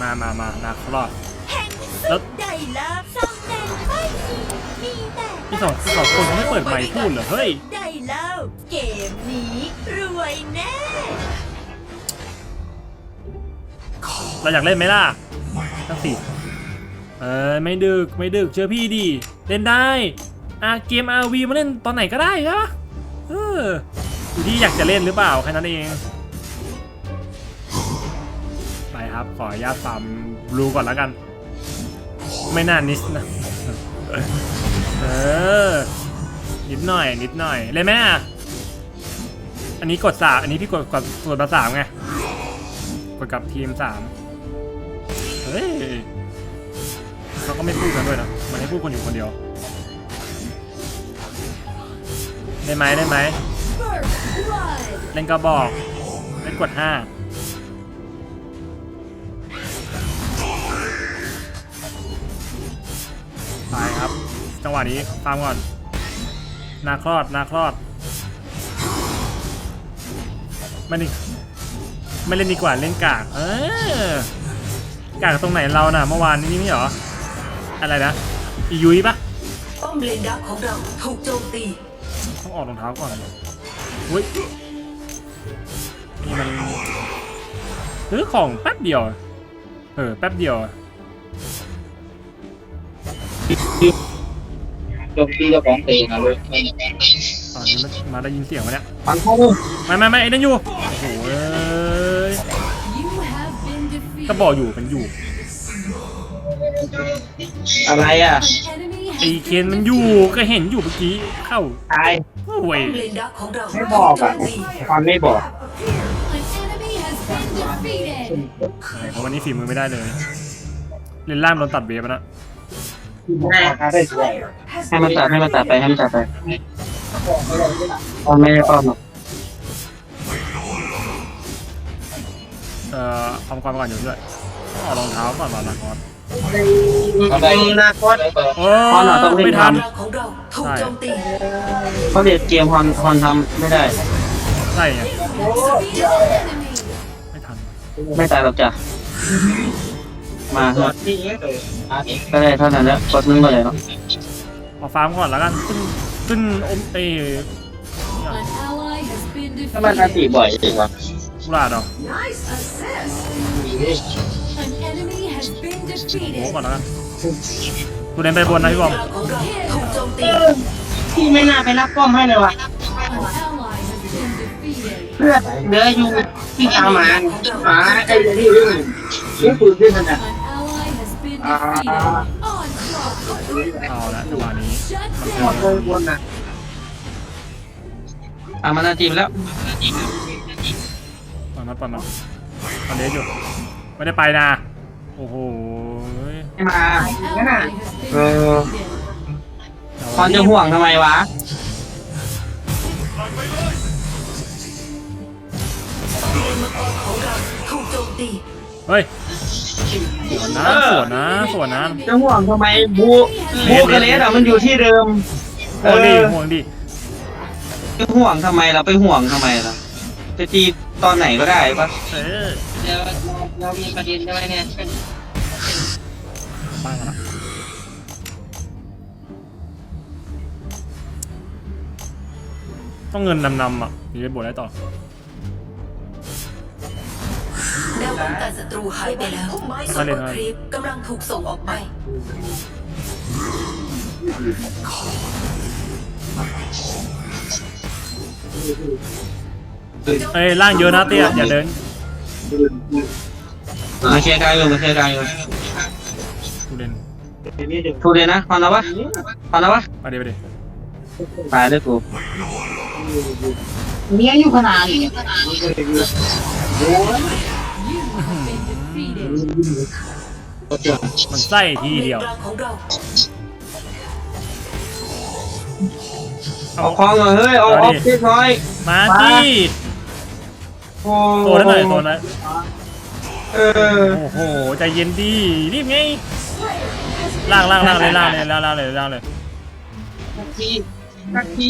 มามามานาคลอดแห่งแล้วได้ลาบสองแดงไม่มีมีแต่พี่สองพี่สองคนเขาไม่เปิดไมค์พูดเหรอเฮ้ยได้แล้วเกมนี้รวยแน่เราอยากเล่นไหมล่ะตั้งสี่เออไม่ดึกไม่ดึกเชื่อพี่ดิเล่นได้อะเกม RV มาเล่นตอนไหนก็ได้ใช่ปะเอออยู่ที่อยากจะเล่นหรือเปล่าแค่นั้นเอง ครับ ขออนุญาตฟาร์มบลูก่อนแล้วกัน ไม่น่านิสนะ เออ นิดหน่อย นิดหน่อย เลยไหมอะอันนี้กดสามอันนี้พี่กดกดกดมาสามไง กดกับทีมสามเฮ้ยเขาก็ไม่พูดกันด้วยนะ มันให้พูดคนอยู่คนเดียว ได้ไหมได้ไหมเล่นกระบอกเล่นกดห้า วะนี้ตามก่อน นาคลอด นาคลอด ไม่ได้ไม่เล่นดีกว่าเล่นกาก เออกากตรงไหนเราน่ะ เมื่อวานนี้นี่เหรอ อะไรนะอียุ้ยปะป้อมเลนดักของเราถูกโจมตีต้องออกรองเท้าก่อนอุ้ยนี่มันซื้อของแป๊บเดียว เออ แป๊บเดียว โจมตีเจ้าของเองนะเลยตอนนี้มันมาได้ยินเสียงวะเนี่ยฟังเขาไม่ไม่ไม่ไอ้นั่นอยู่โอ้โหเอ้ยก็บอกอยู่เป็นอยู่อะไรอะไอ้เคนมันอยู่ก็เห็นอยู่เมื่อกี้เข้าตายโอ้ยเลนดักของเราไม่บอกอะฟันไม่บอกเพราะวันนี้ฝีมือไม่ได้เลย เล่นล่างโดนตัดเวฟไปนะ ให้มันตัดให้มันตัดไปให้มันตัดไปมันไม่ได้ป้อมหรอกเอ่อทำความก่อนอยู่ด้วยต้องเอารองเท้าก่อนมาละครมีนาคตโอ้พอหน่อยต้องรีบไม่ทันทของเราถูกโจมตีเขาเด็ดเกมฮอนฮอนทำไม่ได้ ใช่ไงไม่ทัน ไม่ตายหรอกจ้ะ มาเถอะก็ได้เท่านั้นแล้วกดนึงก็เลยเนาะเอฟาร์มก่อนแล้วกันขึ้นขึ้นอมเอถ้ามันนาตีบ่อยจริงวะกุหลาดเหรอโอ้ก่อนแล้วกันกูเดินไปบนนะพี่บอมของเราถูกโจมตีพี่ไม่น่าไปรับป้อมให้เลยว่ะเลือดเหลืออยู่ที่ตามหมาหมาไอ้ที่เรื่องนี่ปืนที่มันอะ เอาละจังหวะนี้หมดเลยบนน่ะอะมันนาทีแล้วปล่อยมันปล่อยมันตอนเล็กอยู่ไม่ได้ไปนะโอ้โหไม่มางั้นน่ะเออตอนจะห่วงทำไมวะถูกโจมตีเฮ้ยสว นนะสวนนะสวนนะจะห่วงทำไมบูบูกระเลสอะมันอยู่ที่เดิมห่วงดิห่วงดิจะห่วงทำไมเราไปห่วงทำไมล่ะจะตีตอนไหนก็ได้ปะเออเดี๋ยวเรามีประเด็นใช่ไหมเนี่ยบ้างกันละต้องเงินนำๆอะถึงจะบวชได้ต่อ ป้องกันศัตรูหายไปแล้วส่วนครีปกำลังถูกส่งออกไป เอ้ยล่างเยอะนะเตี้ยอย่าเดินมาเคลียร์กายอยู่มาเคลียร์กายอยู่กูเดินถูกเลยนะพอนแล้ววะพอนแล้ววะไปเดี๋ยวไปเดี๋ยวตายด้วยกูเมียอยู่ขนาดนี้เมันไส้ทีเดียวป้อมลนกลางของเราเอาคองมาเฮ้ยเอาออฟฟิศน้อยมาที่โอ้โซนนั้นหน่อยโซนนั้นเออโอ้โหใจเย็นดีรีบไงล่างล่างล่างเลยล่างเลยล่างล่างเลยล่างเลยสักทีสักที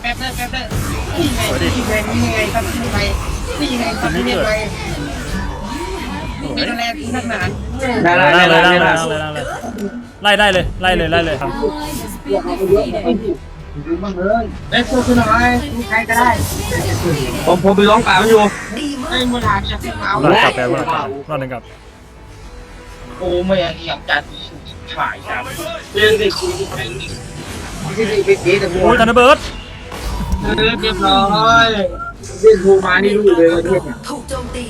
แป๊บเดียวแป๊บเดียวนี่ไงสวยดินี่ไงนี่ไงครับนี่ไง นี่ไงครับนี่ไงสวยนี่แหละที่นักหนาล่างเลยล่างเลยล่างเลยล่างเลยไล่ได้เลยไล่เลยไล่เลยครับเอ้ยสู้ขึ้นหน่อยใครก็ได้ ผมผมไปร้องกล่าวอยู่ดีมากไอ้มือหาจะเอารอดกลับไปรอดกลับรอดหนึ่งกลับโอ้ไม่อยากอยากจัดฝ่ายครับเรื่องที่คุยกันที่ดีไปดีแต่บัวโอ้ยทันเบิร์ดเออเรียบร้อย เรื่องโทรมานี่รู้เลยว่าเรื่องเนี่ยถูกโจมตี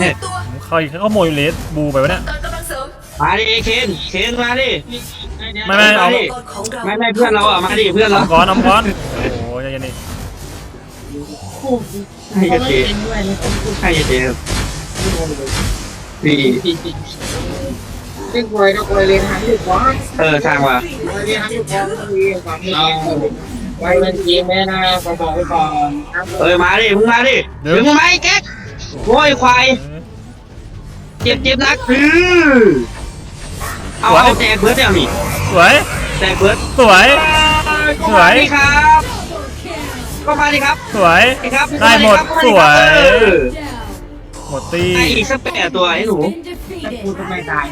มาตัวใครเขาโมยเลสบูไปวะเนี่ยการกำลังเสริมดิเคนเคนมาดิไม่ไม่เอา ดิก่อนของเราไม่ไม่เพื่อนเราอะมาดิเพื่อนเราน้ำก้อนน้ำก้อนโอ้ยใจเย็นดิให้เจให้เจดีเล่นคอยก็คอยเล่นหันอยู่ขวาเออทางว่ะคอยเล่นหันอยู่ขวามีความมี ไว้เล่นเกมแม่นะขอบอกไว้ก่อนครับเออมาดิมึงมาดิถึงไหมแก๊กโว้ยควายเจ็บเจ็บนักคือเอาเอาแจกเบิร์ดเดี๋ยวนี้สวย แจกเบิร์ดสวย ก็มาดิครับก็มาดิครับสวยครับได้หมดสวย เออหมดตีให้อีกสักแปดตัวไอ้หนูกูทำไมตาย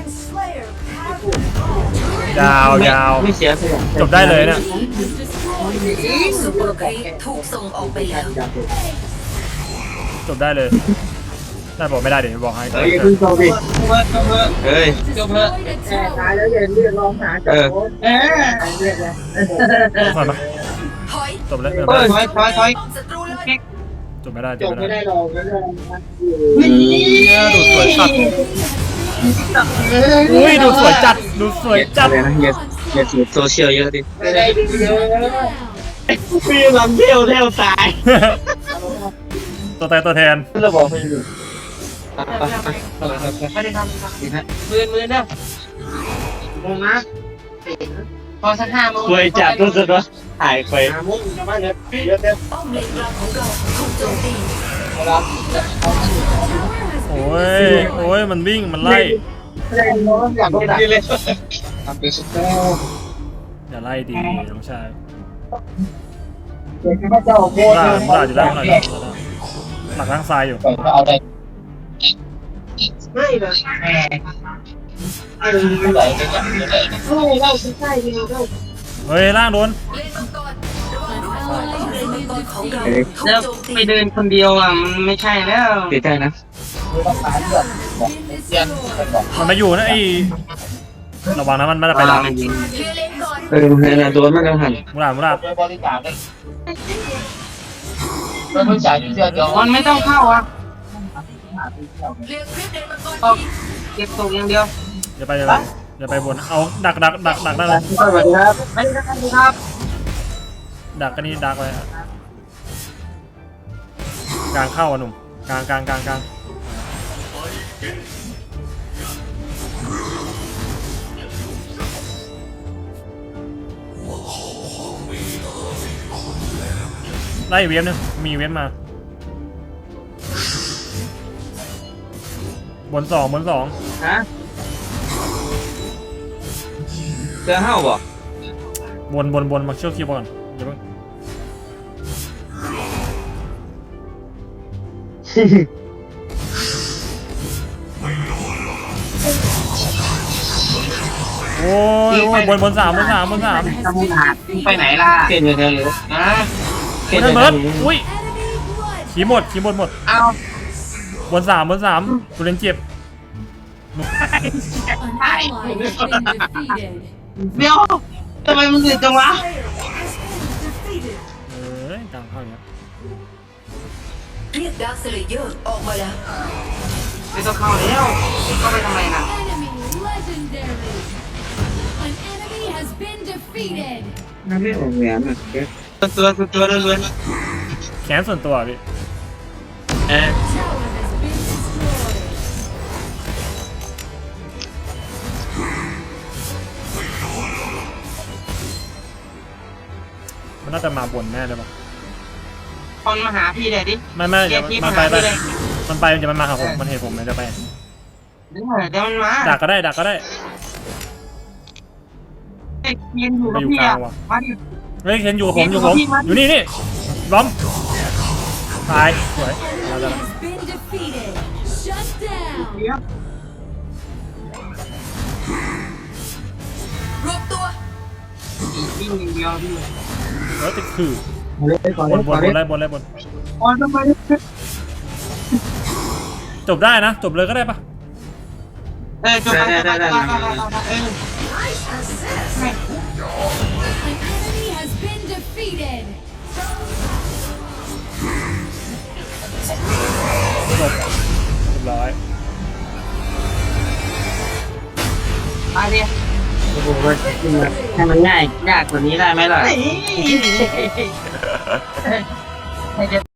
ยาวยาว ไม่เสียเสียจบได้เลยเนี่ย ซูเปอร์ครีปถูกส่งออกไปแล้ว จบได้เลย ได้บอกไม่ได้เดี๋ยวบอกให้เฮ้ยพึ่งโซบีเฮ้ย จบเลยแค่ตายแล้วอย่าเรียกร้องหาจับโค้ดเออเรียกเลยผ่านปะถอยจบแล้วจบเฮ้ยไม่ถอยถอยถอยป้อมศัตรูเลยจบไม่ได้จจบบไม่ไม่ได้ได้หรอกไม่ได้ดูสวยจัดอุ้ยดูสวยจัดดูสวยจัดอะไรนะอย่าอย่าสูดโซเชียลเยอะดิไม่ได้ดูเยอะ พี่ลำเที่ยวเที่ยวตายตัวแทนตัวแทนเราบอกไม่รู้ไม่ได้ทำมือมือนะมงนะพอสักห้าโมงเคยจับรู้สึกว่าหายไปห้าโมงจะมาเยอะเยอะเต็มป้อมเลนกลางของเราถูกโจมตีโอ้ยโอ้ยมันวิ่งมันไล่ไม่ได้ร้องอยากต้องได้เลยทำเป็นสุดยอดอย่าไล่ดีน้องชาย เด็กพระเจ้าโคตรล่างล่างอยู่ล่างล่างอยู่ล่างหลักล่างซ้ายอยู่เอาได้ไม่เลยแหมเออไม่ไหวเลยโอ้ยเราใช่เราเราเฮ้ยล่างโดนเลนมังกรระวังด้วยป้อมเลนมังกรของเราถูกแล้วโจมตีไปเดินคนเดียวอะมันไม่ใช่แล้วเสียใจนะมันมาอยู่นะไอ้ระวังนะมันมันจะไปล่างมันยิง เคลียร์เลนก่อนเออเนี่ยโดนมันกังหันมุลาดมุลาดบริจาคได้เราบริจาคอยู่เดียวมันไม่ต้องเข้าอะเคลียร์คลิปเลนมังกรเอาทีเก็บตกอย่างเดียวอย่าไปอย่าไปอย่าไปบนเอาดักดักดักดักได้เลยสวัสดีครับสวัสดีครับ ดักกันนี่ดักไว้อะกลางเข้าอะหนุ่มกลางกลางกลางกลาง ไล่เวฟนึงมีเวฟมา บนสองบนสองฮะเจอเห่าบ่บนบนบนมาเชื่อคิวก่อนอย่าเพิ่งโอ้ยโอ้ยบนบนสามบนสามบนสามสมุนหาไปไหนล่ะเปลี่ยนอยู่เดียวเลยนะ เปลี่ยนนั่อนยู่เบิเดีร์ดยวอุ้ยขี่หมดขี่หมดหมดเอาบนสามบนสามตัวเล่นเจ็บเดี๋ยวทำไมมันถึงจังวะเอ้ยกลางเข้าอย่างเงี้ยเรียกดาร์คเซเลเยอร์ออกมาแล้วไม่ต้องเข้าแล้วเข้าไปทำไมนะนั่นไม่ออกแหวนอะ ตัวตัวตัวล้วนแขนส่วนตัวพี่เออมันน่าจะมาบนแน่เลยปะคนมาหาพี่เลยดิ ไม่ไม่เดี๋ยวเรียกพี่มันไปมาไปหาพี่เลย มันไปมันจะมันมาหาผมมันเห็นผมมันจะไปเดี๋ยวมันมาดักก็ได้ดักก็ได้ เด็กยืนอยู่กับพี่อะมาดิ เฮ้ยเห็นอยู่กับผมอยู่กับผมเห็นอยู่กับพี่อยู่นี่นี่ล้อมตายสวยเราจะ has been defeated. Shut down. เดี๋ยวรวบตัววิ่งอย่างเดียวพี่เออติดคือเลยก่อนบเลนยบก่อนนบเลนยไล่บนไล่บนก่อนทำไมจบได้นะ จบเลยก็ได้ปะเออจบไปจบไปจบไป จบเรียบร้อยมาดิโอ้โหให้มันง่ายยากกว่านี้ได้ไหมล่ะ นี่ Now put your